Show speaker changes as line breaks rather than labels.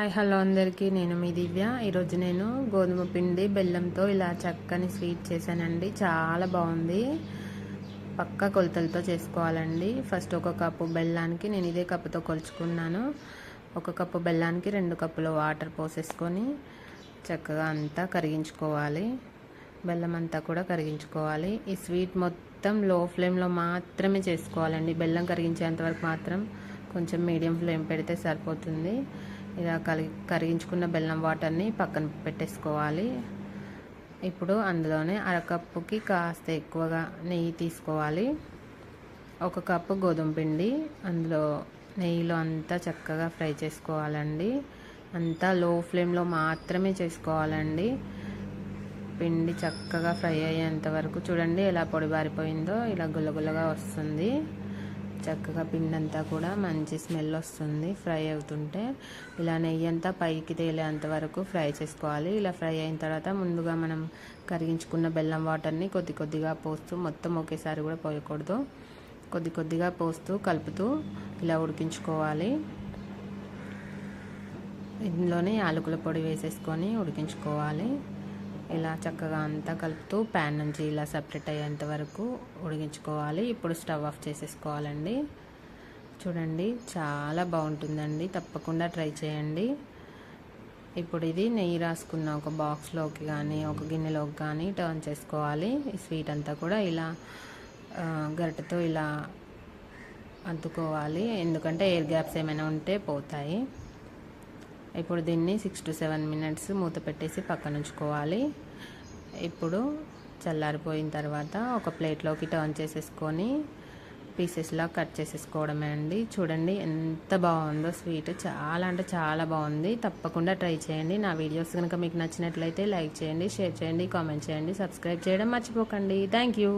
Hi hello అందరికీ. నేను మీ దివ్య. ఈరోజు నేను గోధుమ పిండి బెల్లంతో ఇలా చక్కని స్వీట్ చేశానండి. చాలా బాగుంది. పక్క కొలతలతో చేసుకోవాలండి. ఫస్ట్ ఒక కప్పు బెల్లానికి నేను ఇదే కప్పుతో కొలుచుకున్నాను. ఒక కప్పు బెల్లానికి రెండు కప్పులు వాటర్ పోసేసుకొని చక్కగా అంతా కరిగించుకోవాలి. బెల్లం అంతా కూడా కరిగించుకోవాలి. ఈ స్వీట్ మొత్తం లో ఫ్లేమ్లో మాత్రమే చేసుకోవాలండి. బెల్లం కరిగించేంత వరకు మాత్రం కొంచెం మీడియం ఫ్లేమ్ పెడితే సరిపోతుంది. ఇలా కలిగి కరిగించుకున్న బెల్లం వాటర్ని పక్కన పెట్టేసుకోవాలి. ఇప్పుడు అందులోనే అరకప్పుకి కాస్త ఎక్కువగా నెయ్యి తీసుకోవాలి. ఒక కప్పు గోధుమ పిండి అందులో నెయ్యిలో అంతా చక్కగా ఫ్రై చేసుకోవాలండి. అంతా లో ఫ్లేమ్లో మాత్రమే చేసుకోవాలండి. పిండి చక్కగా ఫ్రై అయ్యేంత వరకు చూడండి ఎలా పొడి బారిపోయిందో ఇలా గుల్లగుల్లగా వస్తుంది. చక్కగా పిండి అంతా కూడా మంచి స్మెల్ వస్తుంది. ఫ్రై అవుతుంటే ఇలా నెయ్యి అంతా పైకి తేలేంత వరకు ఫ్రై చేసుకోవాలి. ఇలా ఫ్రై అయిన తర్వాత ముందుగా మనం కరిగించుకున్న బెల్లం వాటర్ని కొద్ది కొద్దిగా పోస్తూ మొత్తం ఒకేసారి కూడా పోయకూడదు. కొద్ది కొద్దిగా పోస్తూ కలుపుతూ ఇలా ఉడికించుకోవాలి. ఇందులోనే యాలకుల పొడి వేసేసుకొని ఉడికించుకోవాలి. ఇలా చక్కగా అంతా కలుపుతూ ప్యాన్ నుంచి ఇలా సపరేట్ అయ్యేంత వరకు ఉడికించుకోవాలి. ఇప్పుడు స్టవ్ ఆఫ్ చేసేసుకోవాలండి. చూడండి చాలా బాగుంటుందండి. తప్పకుండా ట్రై చేయండి. ఇప్పుడు ఇది నెయ్యి రాసుకున్న ఒక బాక్స్లోకి కానీ ఒక గిన్నెలోకి కానీ టర్న్ చేసుకోవాలి. ఈ స్వీట్ అంతా కూడా ఇలా గరిటతో ఇలా అద్దుకోవాలి ఎందుకంటే ఎయిర్ గ్యాప్స్ ఏమైనా ఉంటే పోతాయి. ఇప్పుడు దీన్ని సిక్స్ టు సెవెన్ మినిట్స్ మూత పెట్టేసి పక్కన ఉంచుకోవాలి. ఇప్పుడు చల్లారిపోయిన తర్వాత ఒక ప్లేట్లోకి టర్న్ చేసేసుకొని పీసెస్లా కట్ చేసేసుకోవడమే అండి. చూడండి ఎంత బాగుందో స్వీట్ చాలా అంటే చాలా బాగుంది. తప్పకుండా ట్రై చేయండి. నా వీడియోస్ కనుక మీకు నచ్చినట్లయితే లైక్ చేయండి షేర్ చేయండి కామెంట్ చేయండి సబ్స్క్రైబ్ చేయడం మర్చిపోకండి. Thank you